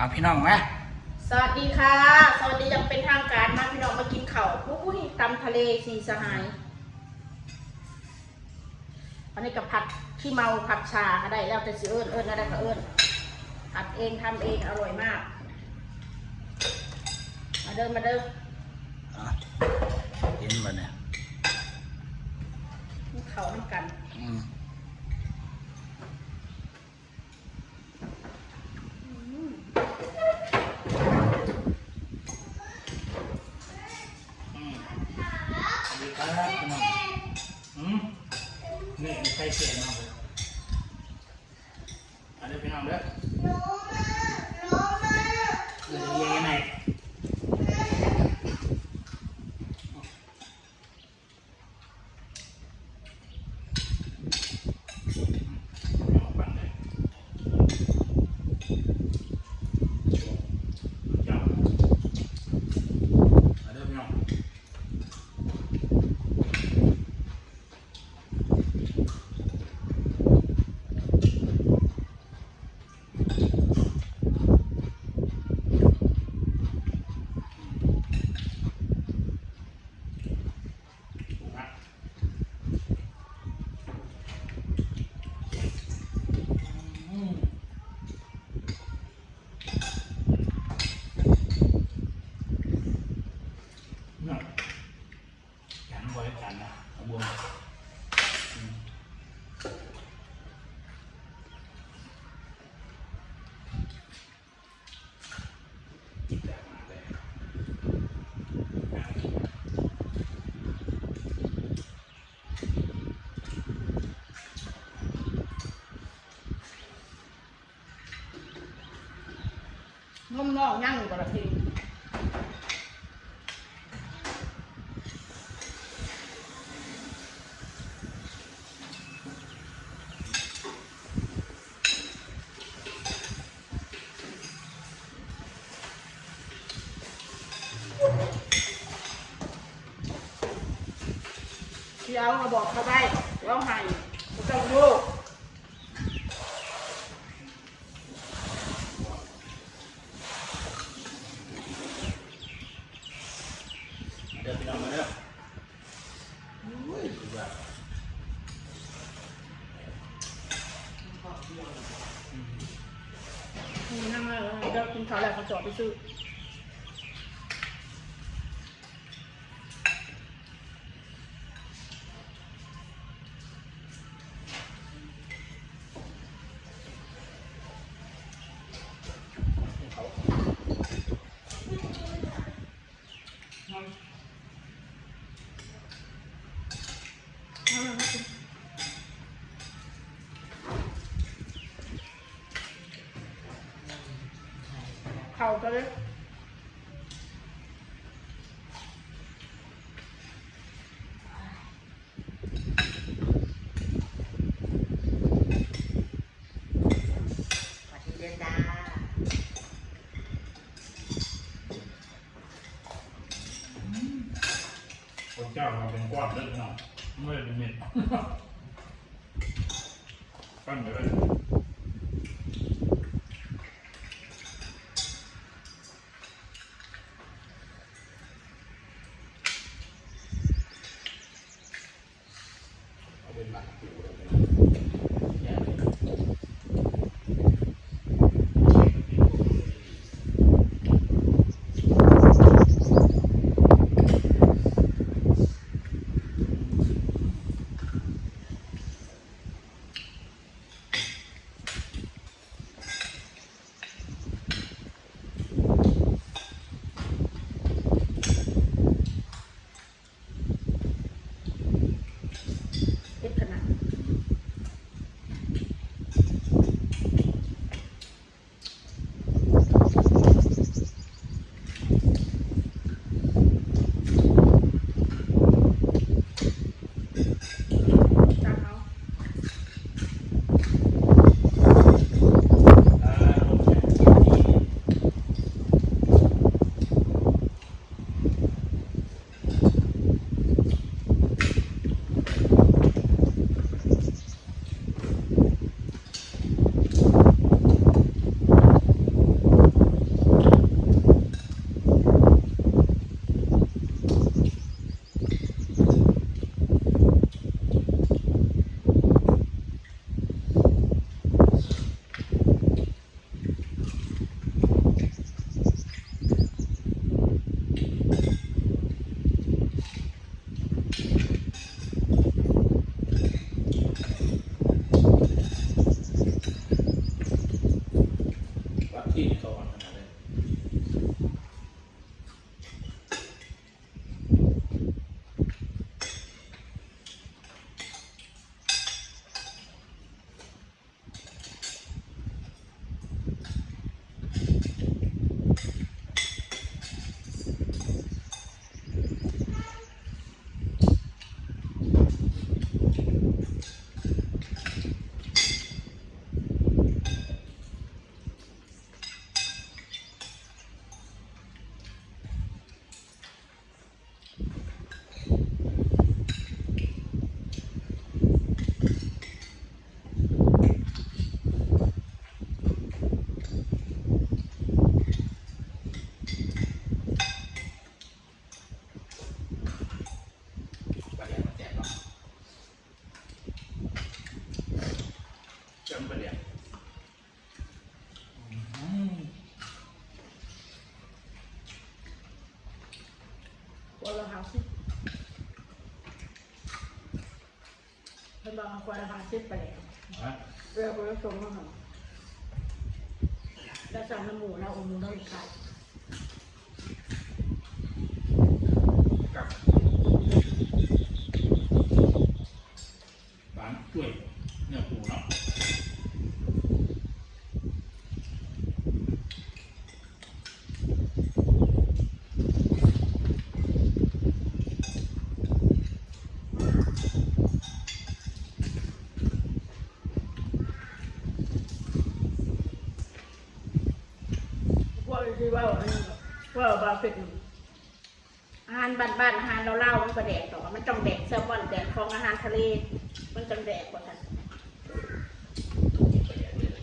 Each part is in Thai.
เอาพี่น้องไหมสวัสดีค่ะ สวัสดีอยังเป็นทางการมาพี่น้องมากินข้าวอุ้ยตำทะเลสีสหายอันนี้กับผัดขี้เมาผัดชาก็ได้แล้วแต่สิเอิญเอิญอะไรก็เอิญผัดเองทำเองอร่อยมาก มาเดินมาเดินอะเห็นบ่เนี่ยนี่เขาน้ำกัน อืม ที่เอามาบอกเขาได้ว่าให้เขาเจ้าลูเดินไปนอนมาเด้ออุ้ยดูแบบอืมนั่งเลยเดี๋ยวกินข้าวแล้วเขาจอดไปซื้อ เข่าก็เลยสวัสดีเด้อจ้าคนเจ้าเราเป็นก้อนเล็กน้อยไม่ได้เป็นเม็ดปั้นไปเลยาสิบเป็นบางคนละห้าสิบไปแล้วฮะเรือคนละสองมาแล้วสั่งน้ำหมูแล้วเอาหมูน้ำอีกข่กับบ้านกล้วยเนื้อปูเนาะ ว่าที่ว่าอันนี้ว่าบาเป็นอาหารบ้านๆอาหารเราเล่าๆมันก็แดกต่อมันต้องแดกแซลมอนแดกของอาหาร ทะเล มันต้องแดกกว่ากันถูกกินแดกเลย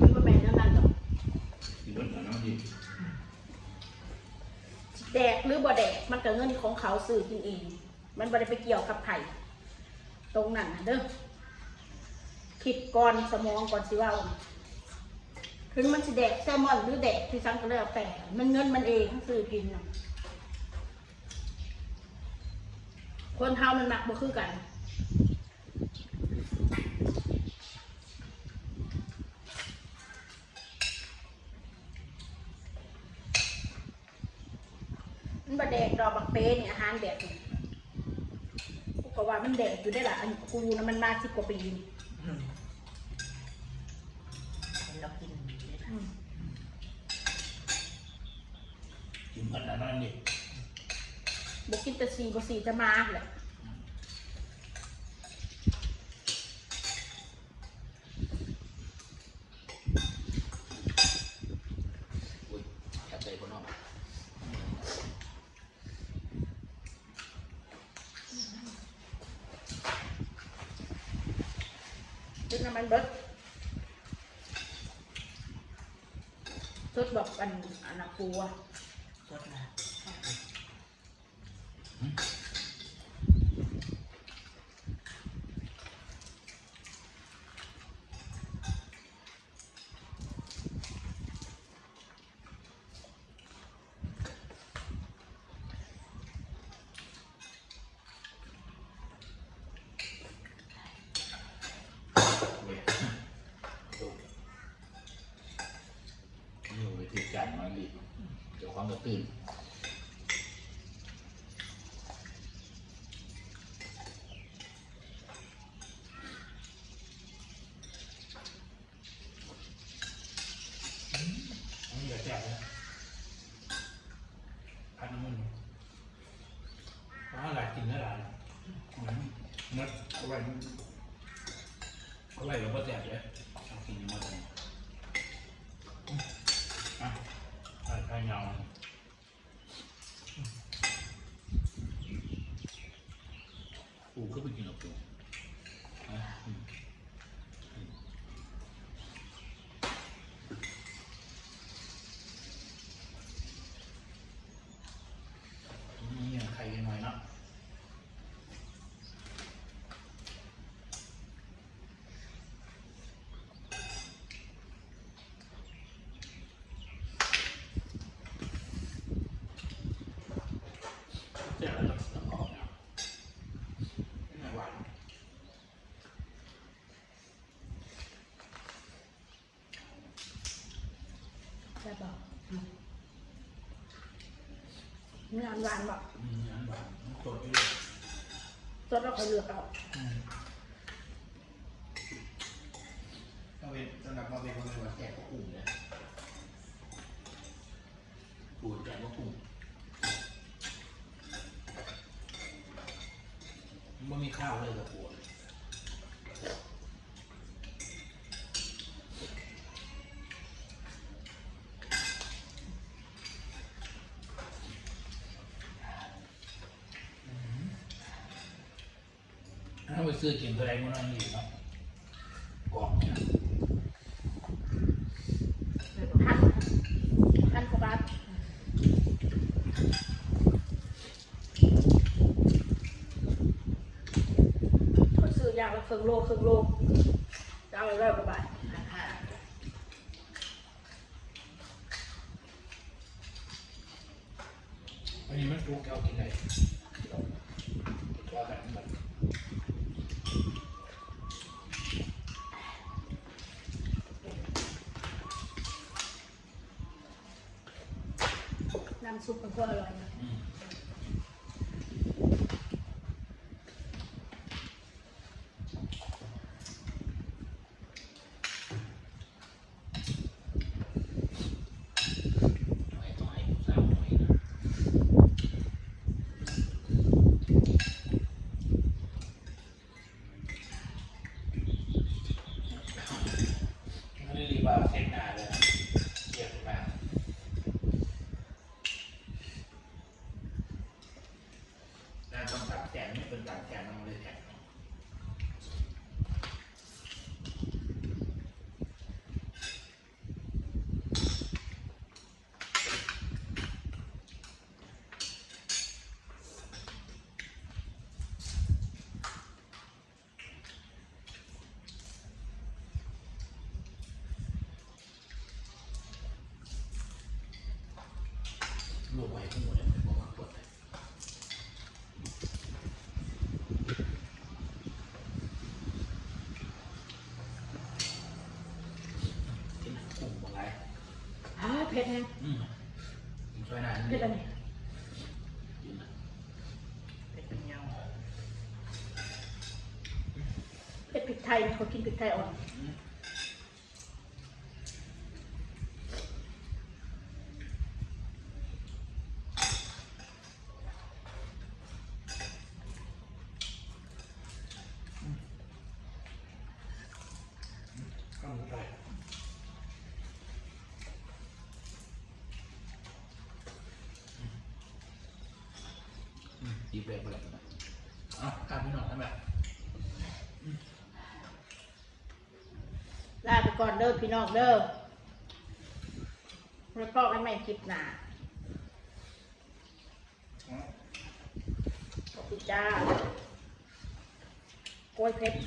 มันก็แม่นนั่นนั่นหรอกแดกหรือบ่แดกมันก็เงินของเขาซื้อกินเอง มันบ่ได้ไปเกี่ยวกับไผ่ตรงนั้นนะเด้อคิดก่อนสมองก่อนสิว่าถึงมันสิแดกแซลมอนหรือแดกที่ซังก็แล้วแต่ มันเงินมันเองซื้อกินนะ คนเฮามันมักบ่คือกันมันบ่แดกดอกบักเป้เนี่ยอาหารแดกนี่กูก็ว่ามันแดกอยู่ได้ล่ะอันกูนะมันมาสิบกว่าปีนี่เรากินเลยนะอืมกินเหมือนแล้วนั่นนี่ บอกกินแต่สีบ่สีจะมาแหละอุ้ยแค่ใจคนนอกจุดน้ำมันเบิดจุดบอกอันอันนักปูอะสดนะ เว้ยดูนี่ไปถือจานมันดิเดี๋ยวความกระตื้นอันนี้ก็แซ่บนะพันน้ำมันเพราะอะไรกินได้หลายเหมือน มัดอะไรอะไรหลวงพ่อแจกเลยเอากินอยังไงอะใส่ไข่เงา บอกมีอันหวานบอกอืมอันหวานสดไปเลยสดแล้วค่อยเลือกเอาอืมก็เป็นสำหรับมาเป็นคนเป็นวันแจกก็อุ่มเลยปูดแกงว่ากุ้งมันไม่มีข้าวเลยกับปู ซื้อกินตัวใดมันนั่นอยู่เนาะกล่องเนี่ยพันพันกว่าบาทคนซื้อยางละครึ่งโลครึ่งโลจะเอาไปร้อยกว่าบาท ราคา อันนี้มันถูกเอากินได้ตัวแบบมัน น้ำซุปมันก็อร่อยนะ อืมหน่อยต่อยสามหน่อยนะมันรีบาเซ็ตหน้าเลยนะเรียบมาหน้าต้องตัดแขนไม่เป็นตัดแขนต้องเลยแขน ลูกไว้ทั้งหมดเลยบอกว่ากดเลยกินกุ้งบอกไร อ่าเผ็ดแฮง อืมกินช่วยนาน เผ็ดอันนี้ กินนะ เป็นเงา เผ็ดพริกไท ยเขากินพริกไทยอ่อนอืมข้าวหมูไก่อืมดีแบบแบบนั้นเอ้าข้าวพี่หน่อยทำแบบ ลาไป ก่อนเด้อพี่น้องเด้อแล้วก็ไม่คลิปหนาขอบคุณจ้ากล้วยเพชร